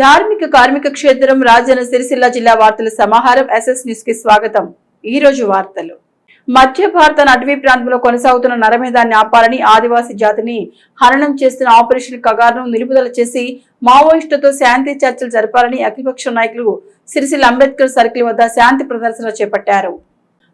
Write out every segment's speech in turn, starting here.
ధార్మిక కార్మిక క్షేత్రం రాజన్న సిరిసిల్ల జిల్లా వార్తల సమాహారం ఎస్ఎస్ న్యూస్కి స్వాగతం. ఈ రోజు వార్తలు. మధ్య భారత అటవీ ప్రాంతంలో కొనసాగుతున్న నరమేధాన్ని ఆపాలని ఆదివాసీ జాతిని హననం చేస్తున్న ఆపరేషన్ కగార్ను నిలుపుదల చేసి మావోయిస్టులతో శాంతి చర్చలు జరపాలని అఖిలపక్ష నాయకులు సిరిసిల్ల అంబేద్కర్ సర్కిల్ వద్ద శాంతి ప్రదర్శన చేపట్టారు.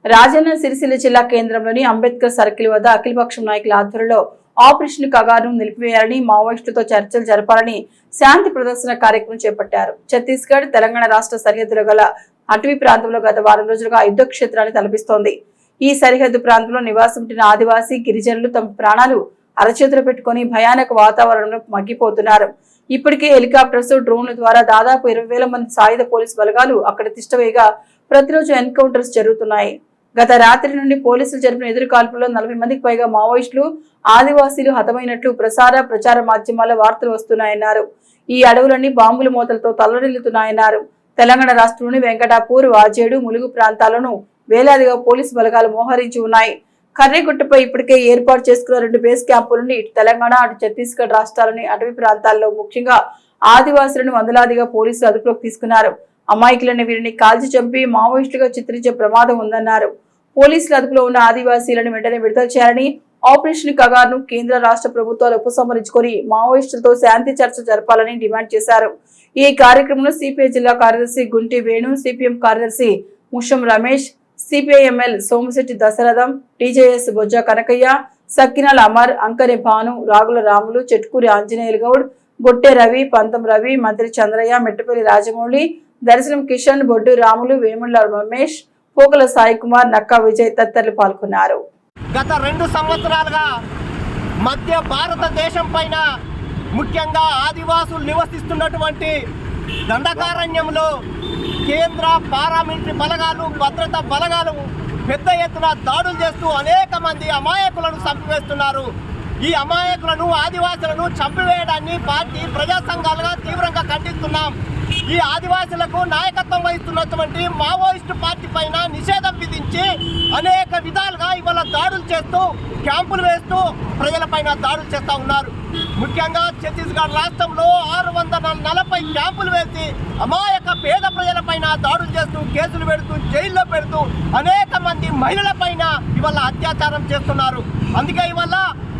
రాజన్న సిరిసిల్ల జిల్లా కేంద్రంలోని అంబేద్కర్ సర్కిల్ వద్ద అఖిలపక్షం నాయకుల ఆధ్వర్యంలో ఆపరేషన్ కగారును నిలిపివేయాలని మావోయిస్టులతో చర్చలు జరపాలని శాంతి ప్రదర్శన కార్యక్రమం చేపట్టారు. ఛత్తీస్గఢ్ తెలంగాణ రాష్ట్ర సరిహద్దులు గల అటవీ ప్రాంతంలో గత వారం రోజులుగా యుద్ధ క్షేత్రాన్ని తలపిస్తోంది. ఈ సరిహద్దు ప్రాంతంలో నివాసం ఉంటున్న ఆదివాసీ గిరిజనులు తమ ప్రాణాలు అరచేతులు పెట్టుకుని భయానక వాతావరణంలో మగ్గిపోతున్నారు. ఇప్పటికే హెలికాప్టర్స్ డ్రోన్ల ద్వారా దాదాపు ఇరవై వేల మంది సాయుధ పోలీసు బలగాలు అక్కడ తిష్టవేగా ప్రతిరోజు ఎన్కౌంటర్స్ జరుగుతున్నాయి. గత రాత్రి నుండి పోలీసులు జరిపిన ఎదురుకాల్పుల్లో నలభై మందికి పైగా మావోయిస్టులు ఆదివాసీలు హతమైనట్లు ప్రసార ప్రచార మాధ్యమాల వార్తలు వస్తున్నాయన్నారు. ఈ అడవులన్నీ బాంబుల మూతలతో తల్లడిల్లుతున్నాయన్నారు. తెలంగాణ రాష్ట్రంలోని వెంకటాపూర్ వాజేడు ములుగు ప్రాంతాలను వేలాదిగా పోలీసు బలగాలు మోహరించి ఉన్నాయి. కర్రీగుట్టపై ఇప్పటికే ఏర్పాటు చేసుకున్న రెండు బేస్ క్యాంపులను ఇటు తెలంగాణ అటు ఛత్తీస్గఢ్ రాష్ట్రాలని అటవీ ప్రాంతాల్లో ముఖ్యంగా ఆదివాసులను వందలాదిగా పోలీసులు అదుపులోకి తీసుకున్నారు. అమాయకులను వీరిని కాల్చి చంపి మావోయిస్టులుగా చిత్రించే ప్రమాదం ఉందన్నారు. పోలీసుల అదుపులో ఉన్న ఆదివాసీలను వెంటనే విడుదల చేయాలని ఆపరేషన్ కగార్ను కేంద్ర రాష్ట్ర ప్రభుత్వాలు ఉపసంహరించుకొని మావోయిస్టులతో శాంతి చర్చ జరపాలని డిమాండ్ చేశారు. ఈ కార్యక్రమంలో సిపిఐ జిల్లా కార్యదర్శి గుంటి వేణు సిపిఎం కార్యదర్శి ముషం రమేష్ సిపిఐఎంఎల్ సోమశెట్టి దశరథం టీజేఎస్ బొజ్జ కనకయ్య సక్కినాల అమర్ అంకని భాను రాగుల రాములు చెట్కూరి ఆంజనేయులు గౌడ్ బొట్టె రవి పంతం రవి మంత్రి చంద్రయ్య మెట్టపల్లి రాజమౌళి దర్శనం కిషన్ బొడ్డు రాములు వేముళ్ళ రమేష్ పోకల సాయి కుమార్ నక్కా విజయ్ తదితరులు పాల్గొన్నారు. గత రెండు సంవత్సరాలుగా మధ్య భారతదేశం పైన ముఖ్యంగా ఆదివాసులు నివసిస్తున్నటువంటి దండకారణ్యంలో కేంద్ర పారామిలిటరీ బలగాలు భద్రతా బలగాలు పెద్ద ఎత్తున దాడులు చేస్తూ అనేక మంది అమాయకులను చంపివేస్తున్నారు. ఈ అమాయకులను ఆదివాసులను చంపివేయడాన్ని పార్టీ ప్రజా సంఘాలుగా తీవ్రంగా ఖండిస్తున్నాం. ఈ ఆదివాసులకు నాయకత్వం వహిస్తున్నటువంటి మావోయిస్టు పార్టీ పైన నిషేధం విధించి అనేక విధాలుగా ఇవాళ దాడులు చేస్తూ క్యాంపులు వేస్తూ ప్రజలపైన దాడులు చేస్తూ ఉన్నారు. ముఖ్యంగా ఛత్తీస్గఢ్ రాష్ట్రంలో ఆరు వందల నలభై క్యాంపులు వేసి అమాయక పేద ప్రజలపైన దాడులు చేస్తూ కేసులు పెడుతూ జైల్లో పెడుతూ అనేక మంది మహిళల పైన ఇవాళ అత్యాచారం చేస్తున్నారు. అందుకే ఇవాళ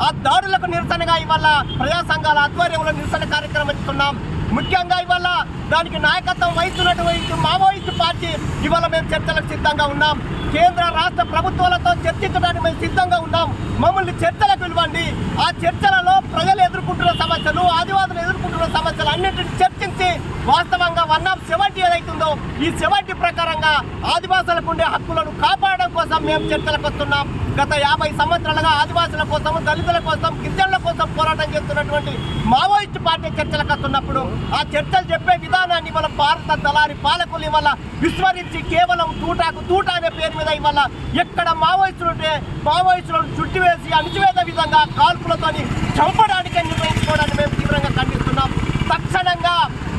ఆ దాడులకు నిరసనగా ఇవాళ ప్రజా సంఘాల ఆధ్వర్యంలో నిరసన కార్యక్రమం ఇస్తున్నాం ముఖ్యంగా ఇవాళ దానికి నాయకత్వం వహిస్తున్నటువంటి మావోయిస్టు పార్టీ ఇవాళ మేము చర్చలకు సిద్ధంగా ఉన్నాం. కేంద్ర రాష్ట్ర ప్రభుత్వాలతో చర్చించడానికి మేము సిద్ధంగా ఉన్నాం. మమ్మల్ని చర్చలకు పిలవండి. ఆ చర్చలలో ప్రజలు ఎదుర్కొంటున్న సమస్యలు ఆదివాసులు ఎదుర్కొంటున్న సమస్యలు అన్నింటిని చర్చించి వాస్తవంగా వన్ ఆఫ్ సెవెంటీ ఏదైతుందో ఈ సెవెంటీ ప్రకారంగా ఆదివాసులకు ఉండే హక్కులను కాపాడడం కోసం మేము చర్చలకు వస్తున్నాం. గత యాభై సంవత్సరాలుగా ఆదివాసుల కోసం దళితుల కోసం గిరిజనుల కోసం పోరాటం చేస్తున్నటువంటి మావోయిస్టు పార్టీ చర్చలకు వస్తున్నప్పుడు ఆ చర్చలు చెప్పే విధానాన్ని ఇవాళ భారత దళారి పాలకులు ఇవాళ విస్మరించి కేవలం తూటాకు తూటా అనే పేరు మీద ఇవాళ ఎక్కడ మావోయిస్టులు ఉంటే మావోయిస్టులను చుట్టివేసి అణిచివేత విధంగా కాల్పులతోని చంపడానికి నిర్ణయించుకోవడాన్ని మేము తీవ్రంగా ఖండిస్తున్నాం. తక్షణంగా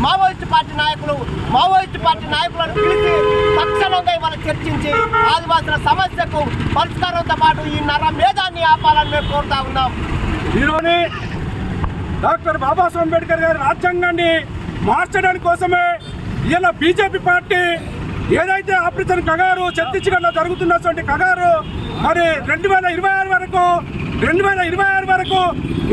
మావోయిస్టు పార్టీ నాయకులు మావోయిస్టు పార్టీ నాయకులను పిలిచి తక్షణంగా ఇవాళ చర్చించి ఆదివాసుల సమస్యకు పరిష్కారంతో పాటు ఈ నర మేధాన్ని ఆపాలని మేము కోరుతా ఉన్నాం. ఈరోజు డాక్టర్ బాబాసాహెబ్ అంబేద్కర్ గారి రాజ్యాంగాన్ని మార్చడానికి కోసమే ఇలా బీజేపీ పార్టీ ఏదైతే ఆపరేషన్ కగారు ఛత్తీస్గఢ్లో జరుగుతున్నటువంటి కగారు మరి రెండు వేల ఇరవై ఆరు వరకు రెండు వేల ఇరవై ఆరు వరకు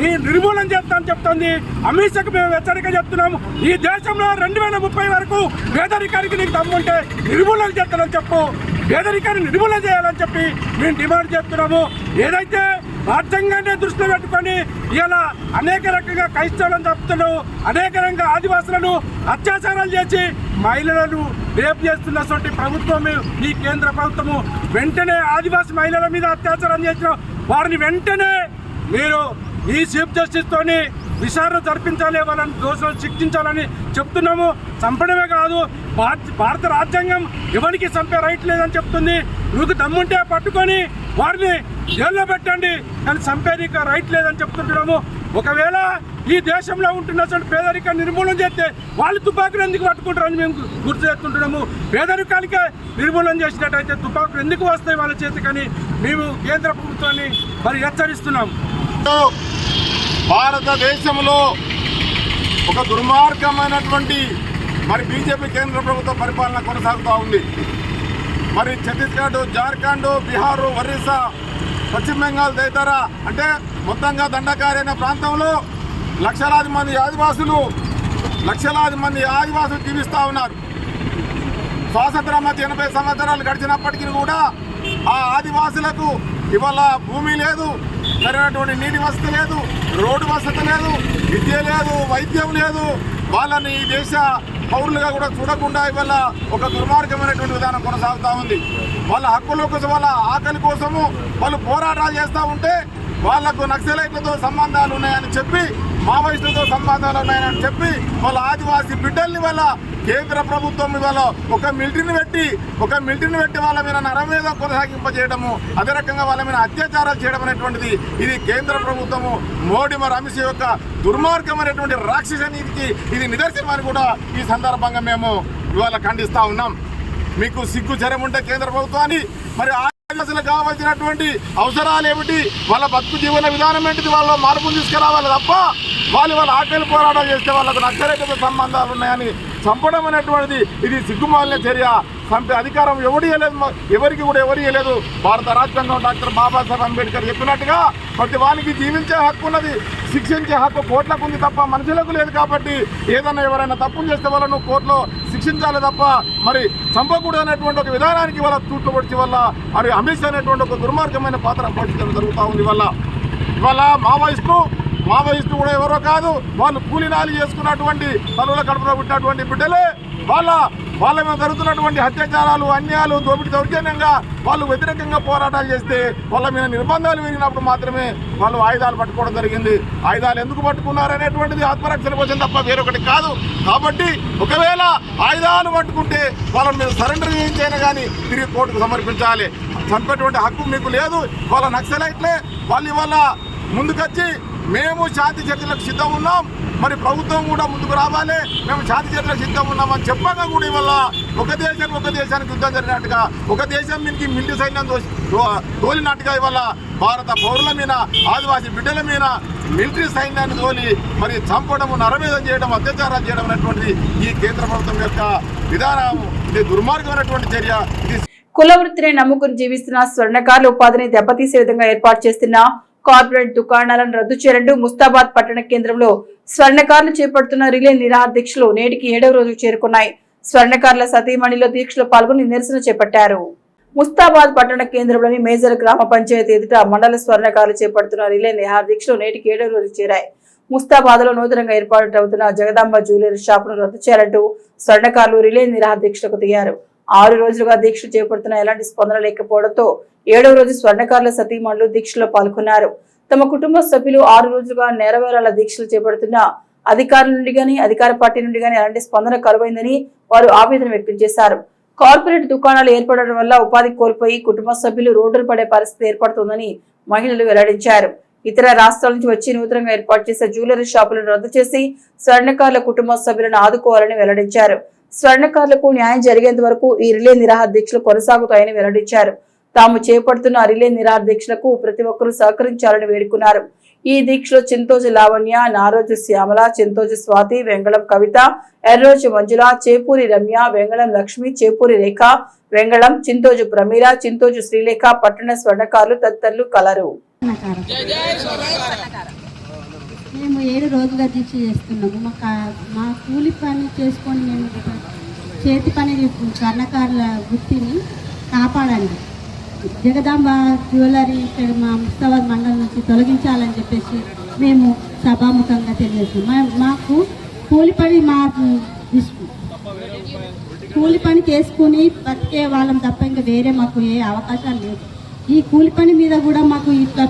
ఈ నిర్మూలన చేస్తామని చెప్తుంది. అమిత్ షాకు మేము హెచ్చరిక చెప్తున్నాము. ఈ దేశంలో రెండు వేల ముప్పై వరకు పేదరికానికి నీకు దమ్ముంటే నిర్మూలన చేస్తానని చెప్పు. పేదరికాన్ని నిర్మూలన చేయాలని చెప్పి మేము డిమాండ్ చేస్తున్నాము. ఏదైతే రాజ్యాంగాన్ని దృష్టిలో పెట్టుకొని ఇలా అనేక రకంగా క్రైస్తవులను చంపుతున్నావు అనేక రకంగా ఆదివాసులను అత్యాచారాలు చేసి మహిళలను రేపు చేస్తున్నటువంటి ప్రభుత్వం ఈ కేంద్ర ప్రభుత్వము వెంటనే ఆదివాసి మహిళల మీద అత్యాచారం చేసిన వారిని వెంటనే మీరు ఈ చీఫ్ జస్టిస్ విచారణ జరిపించాలి వాళ్ళని దోషులను శిక్షించాలని చెప్తున్నాము. చంపడమే కాదు భారత భారత రాజ్యాంగం ఎవరికి చంపే రైట్ లేదని చెప్తుంది. నువ్వు దమ్ముంటే పట్టుకొని వారిని జైల్లో పెట్టండి. కానీ చంపేదిక రైట్ లేదని చెప్తుంటున్నాము. ఒకవేళ ఈ దేశంలో ఉంటున్నటువంటి పేదరిక నిర్మూలన చేస్తే వాళ్ళు తుపాకులు ఎందుకు పట్టుకుంటారని మేము గుర్తు చేస్తుంటున్నాము. పేదరికానికే నిర్మూలన చేసినట్టయితే తుపాకులు ఎందుకు వస్తాయి వాళ్ళ చేతికని మేము కేంద్ర ప్రభుత్వాన్ని మరి హెచ్చరిస్తున్నాం భారతదేశంలో ఒక దుర్మార్గమైనటువంటి మరి బీజేపీ కేంద్ర ప్రభుత్వ పరిపాలన కొనసాగుతూ ఉంది. మరి ఛత్తీస్గఢ్ జార్ఖండ్ బీహార్ ఒరిస్సా పశ్చిమ బెంగాల్ తదితర అంటే మొత్తంగా దండకారైన ప్రాంతంలో లక్షలాది మంది ఆదివాసులు లక్షలాది మంది ఆదివాసులు జీవిస్తూ ఉన్నారు. స్వాతంత్రం మధ్య ఎనభై సంవత్సరాలు గడిచినప్పటికీ కూడా ఆ ఆదివాసులకు ఇవాళ భూమి లేదు సరైనటువంటి నీటి వసతి లేదు రోడ్డు వసతి లేదు విద్య లేదు వైద్యం లేదు. వాళ్ళని ఈ దేశ పౌరులుగా కూడా చూడకుండా ఇవాళ ఒక దుర్మార్గమైనటువంటి విధానం కొనసాగుతూ ఉంది. వాళ్ళ హక్కుల కోసం వాళ్ళ ఆకలి కోసము వాళ్ళు పోరాటాలు చేస్తూ ఉంటే వాళ్ళకు నక్సలైట్లతో సంబంధాలు ఉన్నాయని చెప్పి మావోయిస్టులతో సంబంధాలు ఉన్నాయని చెప్పి వాళ్ళ ఆదివాసీ బిడ్డల్ని వల్ల కేంద్ర ప్రభుత్వం ఇవాళ ఒక మిలిటరీని పెట్టి ఒక మిలిటరీని పెట్టి వాళ్ళ మీద నరమేధం కొనసాగింపజేయడము అదే రకంగా వాళ్ళ మీద అత్యాచారాలు చేయడం అనేటువంటిది ఇది కేంద్ర ప్రభుత్వము మోడీ మరి అమిత్ యొక్క దుర్మార్గమైనటువంటి రాక్షస నీతికి ఇది నిదర్శనం అని కూడా ఈ సందర్భంగా మేము ఇవాళ ఖండిస్తూ ఉన్నాం. మీకు సిగ్గు జ్వరం ఉంటే కేంద్ర ప్రభుత్వాన్ని మరి ఆదివాసులకు కావాల్సినటువంటి అవసరాలు ఏమిటి? వాళ్ళ బతుకు జీవన విధానం ఏంటిది? వాళ్ళ మార్పులు తీసుకురావాలి తప్ప వాళ్ళు వాళ్ళ ఆకలి పోరాటాలు చేస్తే వాళ్ళకు నచ్చరేఖతో సంబంధాలు ఉన్నాయని చంపడం అనేటువంటిది ఇది సిగ్గుమాలిన చర్య. చంపే అధికారం ఎవరు ఇవ్వలేదు ఎవరికి కూడా ఎవరు ఇవ్వలేదు భారత రాజ్యాంగం డాక్టర్ బాబాసాహెబ్ అంబేద్కర్ చెప్పినట్టుగా ప్రతి వానికి జీవించే హక్కు ఉన్నది. శిక్షించే హక్కు కోట్లకు ఉంది తప్ప మనుషులకు లేదు కాబట్టి ఏదైనా ఎవరైనా తప్పులు చేస్తే వాళ్ళను కోర్టులో శిక్షించాలి తప్ప మరి చంపకూడదు అనేటువంటి ఒక విధానానికి వాళ్ళ తూట్లు వల్ల మరి అమిత్ అనేటువంటి ఒక దుర్మార్గమైన పాత్ర పోషించడం జరుగుతూ ఉంది వల్ల ఇవాళ మావోయిస్టు మావోయిస్టు కూడా ఎవరో కాదు. వాళ్ళు కూలినాలు చేసుకున్నటువంటి తనుల కడుపులో పుట్టినటువంటి బిడ్డలే. వాళ్ళ వాళ్ళ మీద జరుగుతున్నటువంటి అత్యాచారాలు అన్యాయాలు దోపిడీ దౌర్జన్యంగా వాళ్ళు వ్యతిరేకంగా పోరాటాలు చేస్తే వాళ్ళ మీద నిర్బంధాలు విరిగినప్పుడు మాత్రమే వాళ్ళు ఆయుధాలు పట్టుకోవడం జరిగింది. ఆయుధాలు ఎందుకు పట్టుకున్నారు అనేటువంటిది ఆత్మరక్షణ కోసం తప్ప వేరొకటి కాదు. కాబట్టి ఒకవేళ ఆయుధాలు పట్టుకుంటే వాళ్ళ మీద సరెండర్ చేయించైనా కానీ తిరిగి కోర్టుకు సమర్పించాలి. చంపేటువంటి హక్కు మీకు లేదు. వాళ్ళ నక్సలైట్లే. వాళ్ళు ఇవాళ ముందుకొచ్చి మేము శాంతి చర్చలకు సిద్ధం ఉన్నాం. మరి ప్రభుత్వం కూడా ముందుకు రావాలి. మేము శాంతి చర్చలకు సిద్ధం ఉన్నామని అని చెప్పగా కూడా ఇవల్ల ఒక దేశం ఒక దేశానికి యుద్ధం జరిగినట్టుగా ఒక దేశం మీదకి మిలిటరీ సైన్యం తోలినట్టుగా ఇవాళ భారత పౌరుల మీద ఆదివాసీ బిడ్డల మీద మిలిటరీ సైన్యాన్ని తోలి మరి చంపడం నరమేధం చేయడం అత్యాచారాలు చేయడం అనేటువంటిది ఈ కేంద్ర ప్రభుత్వం యొక్క విధానం ఇది దుర్మార్గమైనటువంటి చర్య. ఇది కుల వృత్తిని నమ్ముకుని జీవిస్తున్న స్వర్ణకారుల ఉపాధిని దెబ్బతీసే విధంగా ఏర్పాటు చేస్తున్న కార్పొరేట్ దుకాణాలను రద్దు చేయంటూ ముస్తాబాద్ పట్టణ కేంద్రంలో స్వర్ణకారులు చేపడుతున్న రిలే నిరాధ్యక్షులు దీక్షలు నేటికి ఏడవ రోజు చేరుకున్నాయి. స్వర్ణకారుల సతీమణిలో దీక్షలో పాల్గొని నిరసన చేపట్టారు. ముస్తాబాద్ పట్టణ కేంద్రంలోని మేజర్ గ్రామ పంచాయతీ ఎదుట మండల స్వర్ణకారులు చేపడుతున్న రిలే నిరాహార నేటికి ఏడవ రోజు చేరాయి. ముస్తాబాద్లో నూతనంగా ఏర్పాటు అవుతున్న జగదాంబ జ్యువెలరీ షాపును రద్దు చేయాలంటూ స్వర్ణకారులు రిలే నిరాహార దీక్షలకు దిగారు. ఆరు రోజులుగా దీక్ష చేపడుతున్న ఎలాంటి స్పందన లేకపోవడంతో ఏడవ రోజు స్వర్ణకారుల సతీమణులు దీక్షలో పాల్గొన్నారు. తమ కుటుంబ సభ్యులు ఆరు రోజులుగా నెరవేరాల దీక్షలు చేపడుతున్న అధికారుల నుండి గాని అధికార పార్టీ నుండి గాని అలాంటి స్పందన కరువైందని వారు ఆవేదన వ్యక్తం చేశారు. కార్పొరేట్ దుకాణాలు ఏర్పడడం వల్ల ఉపాధి కోల్పోయి కుటుంబ సభ్యులు రోడ్డున పడే పరిస్థితి ఏర్పడుతుందని మహిళలు వెల్లడించారు. ఇతర రాష్ట్రాల నుంచి వచ్చి నూతనంగా ఏర్పాటు చేసే జ్యువెలరీ షాపులను రద్దు చేసి స్వర్ణకారుల కుటుంబ సభ్యులను ఆదుకోవాలని వెల్లడించారు. స్వర్ణకారులకు న్యాయం జరిగేంత వరకు ఈ రిలే నిరాహార దీక్షలు కొనసాగుతాయని వెల్లడించారు. తాము చేపడుతున్న రిలే నిరాహార దీక్షలకు ప్రతి ఒక్కరూ సహకరించాలని వేడుకున్నారు. ఈ దీక్షలో చింతోజు లావణ్య నారోజు శ్యామల చింతోజు స్వాతి వెంగళం కవిత ఎర్రోజు మంజుల చేపూరి రమ్య వెంగళం లక్ష్మి చేపూరి రేఖ వెంగళం చింతోజు ప్రమీల చింతోజు శ్రీలేఖ పట్టణ స్వర్ణకారులు తదితరులు కలరు. మేము ఏడు రోజులుగా దీక్ష చేస్తున్నాము. మా కా- మా కూలి పని చేసుకొని మేము చేతి పని కర్ణకారుల వృత్తిని కాపాడండి. జగదాంబ జ్యువెలరీ ఇక్కడ మా ముస్తాబాద్ మండలం నుంచి తొలగించాలని చెప్పేసి మేము సభాముఖంగా తెలియజేస్తాం మా- మాకు కూలి పని మా కూలి పని చేసుకుని బతికే వాళ్ళం తప్ప ఇంకా వేరే మాకు ఏ అవకాశాలు లేవు. ఈ కూలి పని మీద కూడా మాకు ఇట్లా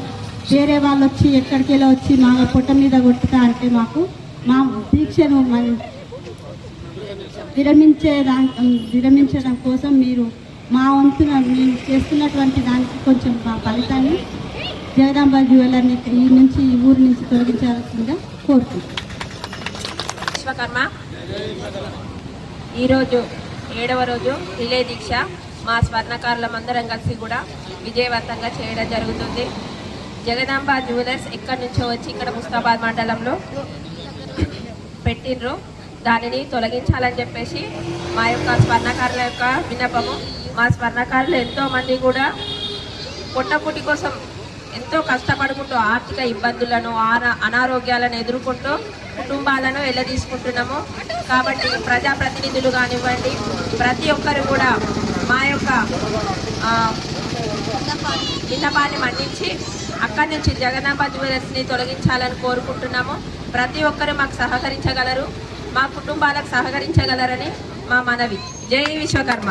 వేరే వాళ్ళు వచ్చి ఎక్కడికి వెళ్ళి వచ్చి మా పొట్ట మీద కొట్టుతా అంటే మాకు మా దీక్షను మన విరమించే దాని విరమించడం కోసం మీరు మా వంతున మేము చేస్తున్నటువంటి దానికి కొంచెం మా ఫలితాన్ని జగదాంబ జ్యువెలర్ని ఈ నుంచి ఈ ఊరి నుంచి తొలగించాల్సిందిగా కోరుతున్నాం విశ్వకర్మ. ఈరోజు ఏడవ రోజు రిలే దీక్ష మా స్వర్ణకారులమందరం కలిసి కూడా విజయవంతంగా చేయడం జరుగుతుంది. జగదాంబ జ్యువెలర్స్ ఎక్కడి నుంచో వచ్చి ఇక్కడ ముస్తాబాద్ మండలంలో పెట్టినరు దానిని తొలగించాలని చెప్పేసి మా యొక్క స్వర్ణకారుల యొక్క విన్నపము మా స్వర్ణకారులు ఎంతో మంది కూడా పుట్టపుటి కోసం ఎంతో కష్టపడుకుంటూ ఆర్థిక ఇబ్బందులను ఆన- అనారోగ్యాలను ఎదుర్కొంటూ కుటుంబాలను వెళ్ళదీసుకుంటున్నాము కాబట్టి ప్రజాప్రతినిధులు కానివ్వండి ప్రతి ఒక్కరు కూడా మా యొక్క విన్నపాన్ని మన్నించి అక్కడి నుంచి జగన్నాథ జ్యువెలర్స్ని తొలగించాలని కోరుకుంటున్నాము. ప్రతి ఒక్కరు మాకు సహకరించగలరు మా కుటుంబాలకు సహకరించగలరని మా మనవి. జై విశ్వకర్మ.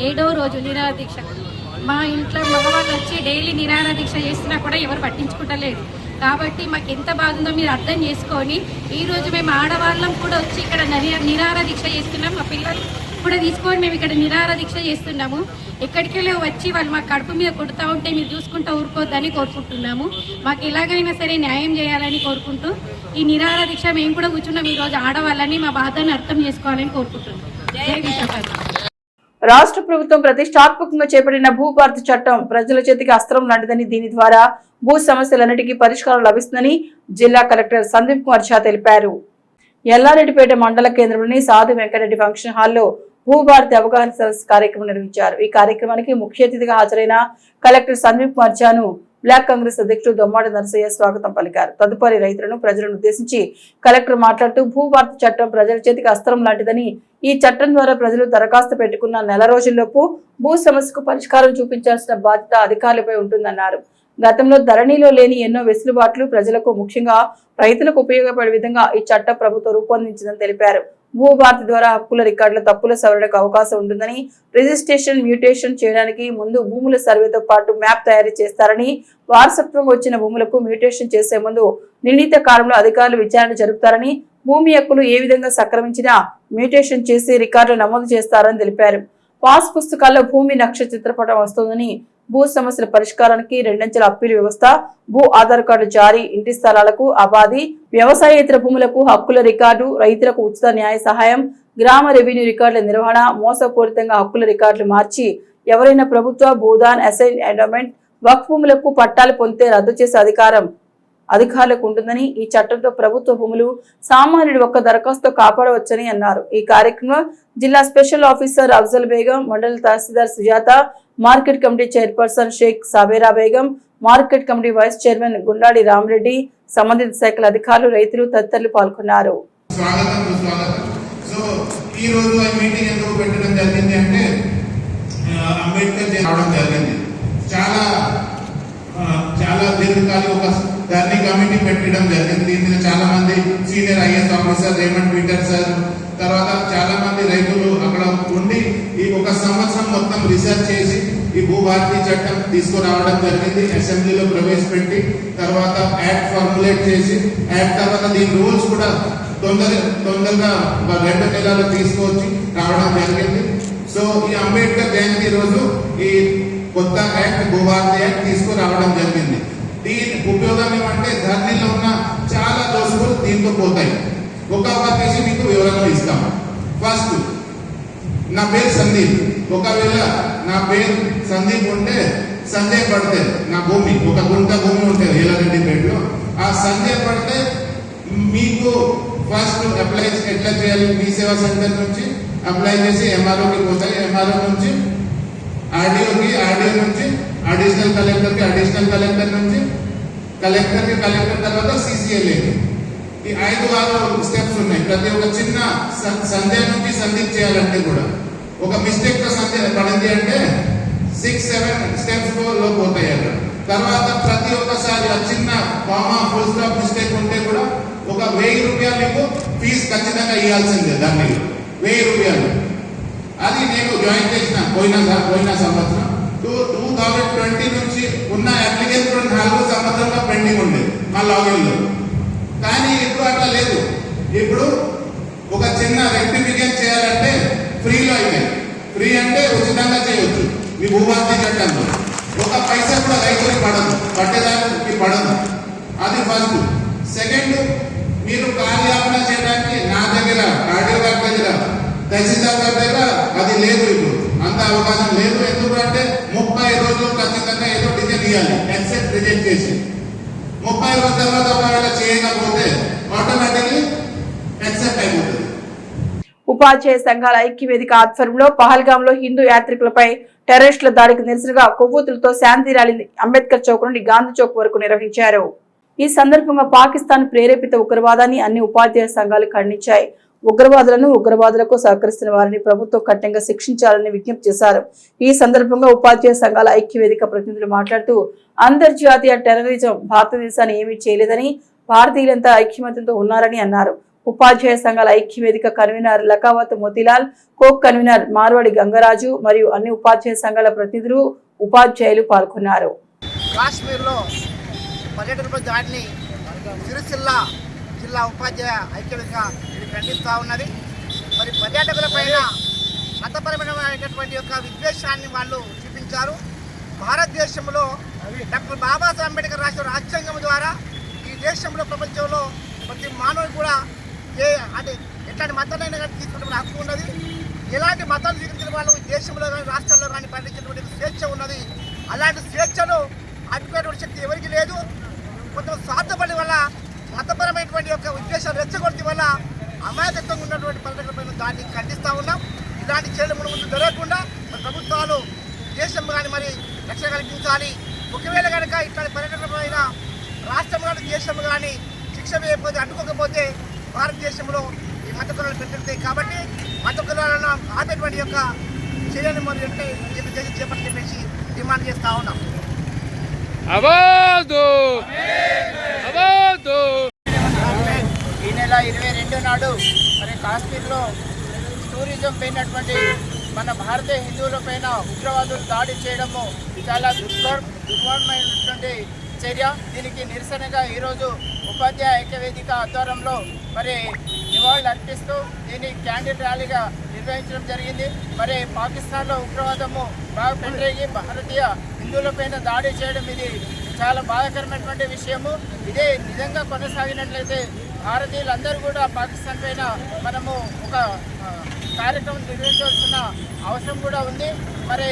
ఏడో రోజు నిరాదీక్ష. దీక్ష మా ఇంట్లో మగవాళ్ళు వచ్చి డైలీ నిరాదీక్ష దీక్ష చేస్తున్నా కూడా ఎవరు పట్టించుకుంటలేదు. కాబట్టి మాకు ఎంత బాధ ఉందో మీరు అర్థం చేసుకొని ఈ రోజు మేము ఆడవాళ్ళం కూడా వచ్చి ఇక్కడ నిరా- నిరాహార దీక్ష చేస్తున్నాం. మా పిల్లలు కూడా తీసుకొని మేము ఇక్కడ నిరాహార దీక్ష చేస్తున్నాము. ఎక్కడికెళ్ళి వచ్చి వాళ్ళు మా కడుపు మీద కొడుతూ ఉంటే మీరు చూసుకుంటూ ఊరుకోవద్దని కోరుకుంటున్నాము. మాకు ఎలాగైనా సరే న్యాయం చేయాలని కోరుకుంటూ ఈ నిరాహార దీక్ష మేము కూడా కూర్చున్నాం. ఈరోజు ఆడవాళ్ళని మా బాధను అర్థం చేసుకోవాలని కోరుకుంటున్నాం. రాష్ట్ర ప్రభుత్వం ప్రతిష్టాత్మకంగా చేపట్టిన భూభారతి చట్టం ప్రజల చేతికి అస్త్రం లాంటిదని దీని ద్వారా భూ సమస్యలన్నిటికీ పరిష్కారం లభిస్తుందని జిల్లా కలెక్టర్ సందీప్ కుమార్ ఝా తెలిపారు. ఎల్లారెడ్డిపేట మండల కేంద్రంలోని సాధు వెంకటరెడ్డి ఫంక్షన్ హాల్లో భూభారతి అవగాహన సదస్సు కార్యక్రమం నిర్వహించారు. ఈ కార్యక్రమానికి ముఖ్య అతిథిగా హాజరైన కలెక్టర్ సందీప్ మర్జాను బ్లాక్ కాంగ్రెస్ అధ్యక్షుడు దొమ్మాడి నరసయ్య స్వాగతం పలికారు. తదుపరి రైతులను ప్రజలను ఉద్దేశించి కలెక్టర్ మాట్లాడుతూ భూభారతి చట్టం ప్రజల చేతికి అస్త్రం లాంటిదని ఈ చట్టం ద్వారా ప్రజలు దరఖాస్తు పెట్టుకున్న నెల రోజుల్లోపు భూ సమస్యకు పరిష్కారం చూపించాల్సిన బాధ్యత అధికారులపై ఉంటుందన్నారు. గతంలో ధరణిలో లేని ఎన్నో వెసులుబాట్లు ప్రజలకు ముఖ్యంగా రైతులకు ఉపయోగపడే విధంగా ఈ చట్ట ప్రభుత్వం రూపొందించిందని తెలిపారు. భూభారతి ద్వారా హక్కుల రికార్డుల తప్పుల సవరణకు అవకాశం ఉంటుందని రిజిస్ట్రేషన్ మ్యూటేషన్ చేయడానికి ముందు భూముల సర్వేతో పాటు మ్యాప్ తయారు చేస్తారని వారసత్వంగా వచ్చిన భూములకు మ్యూటేషన్ చేసే ముందు నిర్ణీత కాలంలో అధికారులు విచారణ జరుపుతారని భూమి హక్కులు ఏ విధంగా సక్రమించినా మ్యూటేషన్ చేసి రికార్డులు నమోదు చేస్తారని తెలిపారు. పాస్ పుస్తకాల్లో భూమి నక్ష చిత్రపటం వస్తుందని భూ సమస్యల పరిష్కారానికి రెండంచెల అప్పీలు వ్యవస్థ భూ ఆధార్ కార్డు జారీ ఇంటి స్థలాలకు అబాది వ్యవసాయేతర భూములకు హక్కుల రికార్డు రైతులకు ఉచిత న్యాయ సహాయం గ్రామ రెవెన్యూ రికార్డుల నిర్వహణ మోసపూరితంగా హక్కుల రికార్డులు మార్చి ఎవరైనా ప్రభుత్వ భూదాన్ అసైన్ ఎండోమెంట్ వక్ఫ్ భూములకు పట్టాలు పొందితే రద్దు చేసే అధికారం అధికారులకు ఉంటుందని ఈ చట్టంతో ప్రభుత్వ భూములు సామాన్యుడు ఒక్క దరఖాస్తు కాపాడవచ్చని అన్నారు. ఈ కార్యక్రమంలో జిల్లా స్పెషల్ ఆఫీసర్ అఫ్జల్ బేగం మండల tahsildar Sujatha market committee chairperson Sheikh Sabera Begum market committee vice chairman Gundadi Ramareddy సంబంధిత శాఖల అధికారులు రైతులు తదితరులు పాల్గొన్నారు. ఈ రోజు ఈ మీటింగ్ ఎందుకు పెట్టడం జరిగింది అంటే అంబేద్కర్ రావడం జరిగింది. చాలా చాలా దీర్ఘకాలిక ఒక ధర్నీ కమిటీ పెట్టడం జరిగింది. దీని మీద చాలా మంది senior IS officer Raymond Peter sir తర్వాత చాలా మంది రైతులు అక్కడ ఉండి ఈ ఒక సంవత్సరం మొత్తం రీసెర్చ్ చేసి ఈ భూభారతి చట్టం తీసుకురావడం జరిగింది. అసెంబ్లీలో ప్రవేశపెట్టి తర్వాత యాక్ట్ ఫార్ములేట్ చేసి యాక్ట్ తర్వాత దీని రూల్స్ కూడా తొందర తొందరగా రెండు నెలలు తీసుకొచ్చి రావడం జరిగింది. సో ఈ అంబేద్కర్ జయంతి రోజు ఈ కొత్త యాక్ట్ భూభారతి యాక్ట్ తీసుకురావడం జరిగింది. దీని ఉపయోగం ఏమంటే ధరణిలో ఉన్న చాలా దోషులు దీంతో పోతాయి. ఒక వచ్చేసి మీకు వివరణ ఇస్తాం. ఫస్ట్ నా పేరు సందీప్. ఒకవేళ నా పేరు సందీప్ ఉంటే సంజయ్ పడితే నా భూమి ఒక గుంట భూమి ఉంటుంది ఎల్లారెడ్డిపేటలో ఆ సంజయ్ పడితే మీకు ఫస్ట్ అప్లై ఎట్లా చేయాలి? మీ సేవా సెంటర్ నుంచి అప్లై చేసి ఎంఆర్ఓకి పోతాయి. ఎంఆర్ఓ నుంచి ఆర్డీఓకి ఆర్డీఓ నుంచి అడిషనల్ కలెక్టర్కి అడిషనల్ కలెక్టర్ నుంచి కలెక్టర్కి కలెక్టర్ తర్వాత సిసిఎల్ఏకి ఈ ఐదు ఆరు స్టెప్స్ ఉన్నాయి. ప్రతి ఒక్క చిన్న సందేహం నుంచి సందీప్ చేయాలంటే కూడా ఒక మిస్టేక్తో సందేహం పడింది అంటే సిక్స్ సెవెన్ స్టెప్స్లో పోతాయి అక్కడ. తర్వాత ప్రతి ఒక్కసారి ఆ చిన్న కామా ఫుల్ స్టాప్ మిస్టేక్ ఉంటే కూడా ఒక వెయ్యి రూపాయలు మీకు ఫీజు ఖచ్చితంగా ఇవ్వాల్సిందే దాన్ని. వెయ్యి రూపాయలు. అది నేను జాయిన్ చేసిన పోయిన పోయిన సంవత్సరం. టూ టూ థౌజండ్ ట్వంటీ నుంచి ఉన్న అప్లికేషన్ కూడా నాలుగు సంవత్సరంగా పెండింగ్ ఉంది మా లాగిన్లో కానీ ఇప్పుడు అట్లా లేదు. ఇప్పుడు ఒక చిన్న రెక్టిఫికేషన్ చేయాలంటే ఫ్రీలో అయితే ఫ్రీ అంటే ఉచితంగా చేయవచ్చు మీ భూభారతి చట్టంలో. ఒక పైసా కూడా రైతులకు పడదు పట్టేదానికి పడదు. అది ఫస్ట్ సెకండ్ మీరు కార్యాపన చేయడానికి నా దగ్గర కార్డియో గారి దగ్గర తహసీల్దార్ గారి దగ్గర అది లేదు ఇప్పుడు. అంత అవకాశం లేదు. ఎందుకంటే ముప్పై రోజులు ఖచ్చితంగా ఏదో డిజైన్ ఇవ్వాలి ఎక్సెప్ట్ రిజెక్ట్ చేసి. ముప్పై రోజుల తర్వాత ఒకవేళ చేయకపోతే ఆటోమేటిక్లీ ఎక్సెప్ట్ అయిపోతుంది. ఉపాధ్యాయ సంఘాల ఐక్యవేదిక ఆధ్వర్యంలో పహల్గాంలో హిందూ యాత్రికులపై టెర్రరిస్టుల దాడికి నిరసనగా కొవ్వొత్తులతో శాంతి ర్యాలీ అంబేద్కర్ చౌక్ నుండి గాంధీ చౌక్ వరకు నిర్వహించారు. ఈ సందర్భంగా పాకిస్తాన్ ప్రేరేపిత ఉగ్రవాదాన్ని అన్ని ఉపాధ్యాయ సంఘాలు ఖండించాయి. ఉగ్రవాదులను ఉగ్రవాదులకు సహకరిస్తున్న వారిని ప్రభుత్వం కఠినంగా శిక్షించాలని విజ్ఞప్తి చేశారు. ఈ సందర్భంగా ఉపాధ్యాయ సంఘాల ఐక్యవేదిక ప్రతినిధులు మాట్లాడుతూ అంతర్జాతీయ టెర్రరిజం భారతదేశాన్ని ఏమీ చేయలేదని భారతీయులంతా ఐక్యమత్యంతో ఉన్నారని అన్నారు. ఉపాధ్యాయ సంఘాల ఐక్యవేదిక కన్వీనర్ లకావత్ మోతిలాల్ కోక్ కన్వీనర్ మార్వాడి గంగరాజు మరియు అన్ని ఉపాధ్యాయ సంఘాల ప్రతినిధులు ఉపాధ్యాయులు పాల్గొన్నారు. కాశ్మీర్లో పర్యటనపై దాడిని సిరిసిల్ల జిల్లా ఉపాధ్యాయ ఐక్యతగా ఇది ఖండిస్తూ ఉన్నది. మరి పర్యాటకుల పైన మతపరమైనటువంటి యొక్క విద్వేషాన్ని వాళ్ళు చూపించారు. భారతదేశంలో డాక్టర్ బాబాసాహెబ్ అంబేద్కర్ రాసిన రాజ్యాంగం ద్వారా ఈ దేశంలో ప్రపంచంలో ప్రతి మానవుడు కూడా ఏ అంటే ఎట్లాంటి మతాన్ని కానీ తీసుకునే హక్కు ఉన్నది. ఎలాంటి మతాలు స్వీకరించిన వాళ్ళు ఈ దేశంలో కానీ రాష్ట్రాల్లో కానీ పండించినటువంటి స్వేచ్ఛ ఉన్నది. అలాంటి స్వేచ్ఛను అడ్డుకునేటువంటి శక్తి ఎవరికి లేదు. కొంచెం స్వార్థపడి వల్ల మతపరమైనటువంటి యొక్క ఉద్దేశాలు రెచ్చగొట్టి వల్ల అమాయకత్వంగా ఉన్నటువంటి పర్యటకులపైన దాన్ని ఖండిస్తూ ఉన్నాం. ఇలాంటి చర్యలు మన ముందు జరగకుండా ప్రభుత్వాలు దేశం కానీ మరి రక్షణ కల్పించాలి. ఒకవేళ కనుక ఇట్లాంటి పర్యటనపైన రాష్ట్రం కానీ దేశం కానీ శిక్ష వేయకపోతే అడ్డుకోకపోతే భారతదేశంలో ఈ మత కులాలు పెరుగుతాయి. కాబట్టి మత కులాలను ఆపేటువంటి యొక్క చర్యలు మరి అంటే చేపట్టి చెప్పేసి డిమాండ్ చేస్తూ ఉన్నాం. అవాదు అవాదు ఈ నెల ఇరవై రెండు నాడు మరి కాశ్మీర్లో టూరిజం పోయినటువంటి మన భారతీయ హిందువుల పైన ఉగ్రవాదులు దాడి చేయడము చాలా దుర్భర్ దుర్భరమైనటువంటి చర్య. దీనికి నిరసనగా ఈరోజు ఉపాధ్యాయ ఐక్యవేదిక ఆధ్వర్యంలో మరి నివాళులు అర్పిస్తూ దీన్ని క్యాండిల్ ర్యాలీగా నిర్వహించడం జరిగింది. మరి పాకిస్తాన్లో ఉగ్రవాదము బాగా పెండ్రేగి భారతీయ హిందువులపైన దాడి చేయడం ఇది చాలా బాధాకరమైనటువంటి విషయము. ఇదే నిజంగా కొనసాగినట్లయితే భారతీయులందరూ కూడా పాకిస్తాన్ పైన మనము ఒక కార్యక్రమం నిర్వహించవలసిన అవసరం కూడా ఉంది. మరి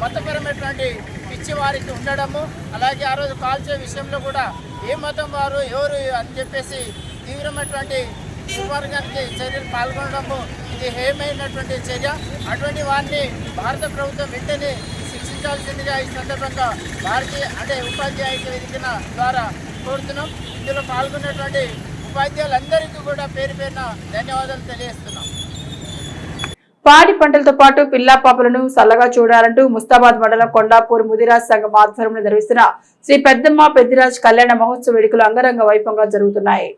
మతపరమైనటువంటి పిచ్చి వారికి ఉండడము అలాగే ఆ రోజు కాల్చే విషయంలో కూడా ఏ మతం వారు ఎవరు అని చెప్పేసి తీవ్రమైనటువంటి దుర్మార్గానికి చర్యలు పాల్గొనడము ఇది హేమైనటువంటి చర్య. అటువంటి వారిని భారత ప్రభుత్వం వెంటనే శిక్షించాల్సిందిగా ఈ సందర్భంగా భారతీయ అంటే ఉపాధ్యాయ వేదికన ద్వారా కోరుతున్నాం. ఇందులో పాల్గొన్నటువంటి ఉపాధ్యాయులందరికీ కూడా పేరు పేరున ధన్యవాదాలు తెలియజేస్తున్నాం. పాడి పంటలతో పాటు పిల్లా పాపలను చల్లగా చూడాలంటూ ముస్తాబాద్ మండలం కొండాపూర్ ముదిరాజ్ సంఘం ఆధ్వర్యంలో నిర్వహిస్తున్న శ్రీ పెద్దమ్మ పెద్దిరాజ్ కళ్యాణ మహోత్సవ వేడుకలు అంగరంగ వైభవంగా జరుగుతున్నాయి.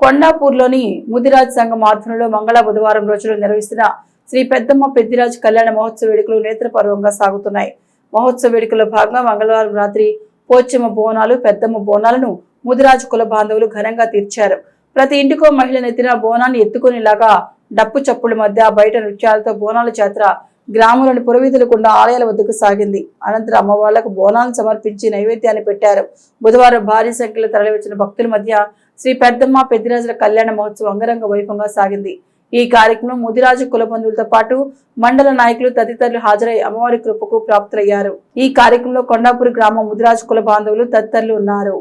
కొండాపూర్లోని ముదిరాజ్ సంఘం ఆధ్వర్యంలో మంగళ బుధవారం రోజులు నిర్వహిస్తున్న శ్రీ పెద్దమ్మ పెద్దిరాజ్ కళ్యాణ మహోత్సవ వేడుకలు నేత్రపర్వంగా సాగుతున్నాయి. మహోత్సవ వేడుకలో భాగంగా మంగళవారం రాత్రి పోచమ్మ బోనాలు పెద్దమ్మ బోనాలను ముదిరాజు కుల బాంధవులు ఘనంగా తీర్చారు. ప్రతి ఇంటికో మహిళ నెత్తిన బోనాన్ని ఎత్తుకునేలాగా డప్పు చప్పుల మధ్య బయట నృత్యాలతో బోనాల జాతర గ్రామంలోని పురవీధులు గుండా ఆలయాల వద్దకు సాగింది. అనంతరం అమ్మవార్లకు బోనాలను సమర్పించి నైవేద్యాన్ని పెట్టారు. బుధవారం భారీ సంఖ్యలో తరలివచ్చిన భక్తుల మధ్య శ్రీ పెద్దమ్మ పెద్దిరాజుల కళ్యాణ మహోత్సవం అంగరంగ వైభవంగా సాగింది. ఈ కార్యక్రమం ముదిరాజు కులబంధువులతో పాటు మండల నాయకులు తదితరులు హాజరై అమ్మవారి కృపకు ప్రాప్తులయ్యారు. ఈ కార్యక్రమంలో కొండాపూర్ గ్రామ ముదిరాజు కుల బాంధవులు తదితరులు ఉన్నారు.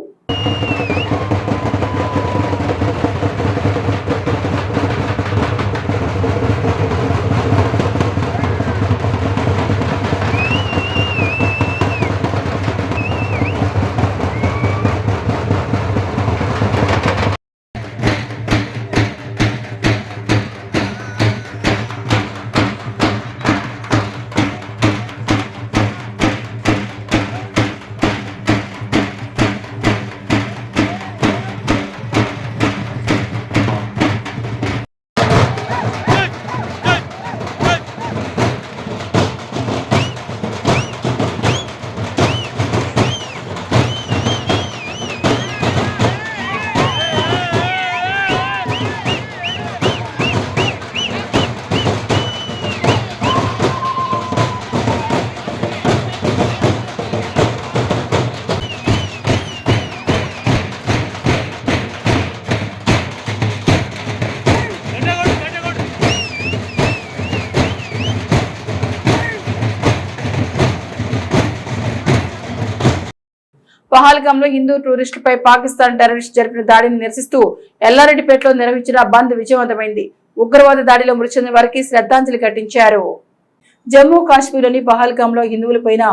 పహాల్గాంలో హిందూ టూరిస్టుపై పాకిస్తాన్ టెర్రరిస్ట్ జరిపిన దాడిని నిరసిస్తూ ఎల్లారెడ్డిపేటలో నిర్వహించిన బంద్ విజయవంతమైంది. ఉగ్రవాద దాడిలో మృతి చెందిన వారికి శ్రద్ధాంజలి ఘటించారు. జమ్మూ కాశ్మీర్లోని పహల్గాంలో హిందువులపైన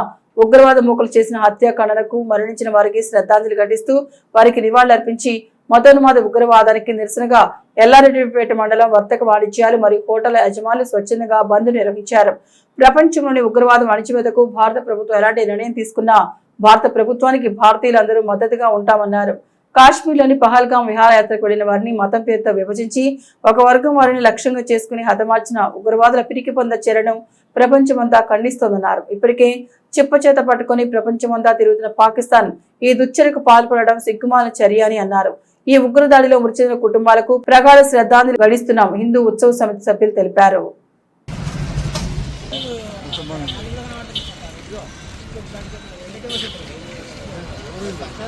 ఉగ్రవాద మూకలు చేసిన హత్యాకాండలకు మరణించిన వారికి శ్రద్ధాంజలి ఘటిస్తూ వారికి నివాళులర్పించి మతోన్మాద ఉగ్రవాదానికి నిరసనగా ఎల్లారెడ్డిపేట మండలం వర్తక వాణిజ్యాలు మరియు హోటళ్ళ యజమానులు స్వచ్ఛందంగా బంద్ నిర్వహించారు. ప్రపంచంలోని ఉగ్రవాదం అణిచివేతకు భారత ప్రభుత్వం ఎలాంటి నిర్ణయం తీసుకున్నా భారత ప్రభుత్వానికి భారతీయులందరూ మద్దతుగా ఉంటామన్నారు. కాశ్మీర్లోని పహల్గాం విహారయాత్రకు వెళ్ళిన వారిని మతం పేరుతో విభజించి ఒక వర్గం వారిని లక్ష్యంగా చేసుకుని హతమార్చిన ఉగ్రవాదుల పిరికి పొంద చేరడం ప్రపంచమంతా ఖండిస్తోందన్నారు. ఇప్పటికే చిప్పచేత పట్టుకొని ప్రపంచమంతా తిరుగుతున్న పాకిస్తాన్ ఈ దుశ్చర్యకు పాల్పడడం సిగ్గుమాల చర్య అని అన్నారు. ఈ ఉగ్రదాడిలో మృతి చెందిన కుటుంబాలకు ప్రగాఢ శ్రద్ధాంజలి గడిస్తున్నాం హిందూ ఉత్సవ సమితి సభ్యులు తెలిపారు.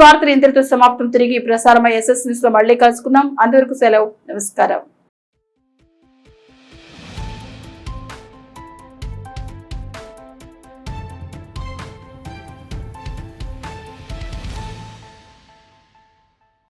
ఈ వార్తలు ఇంతటితో సమాప్తం. తిరిగి ప్రసారమై ఎస్ఎస్ న్యూస్లో మళ్ళీ కలుసుకుందాం. అంతవరకు సెలవు. నమస్కారం.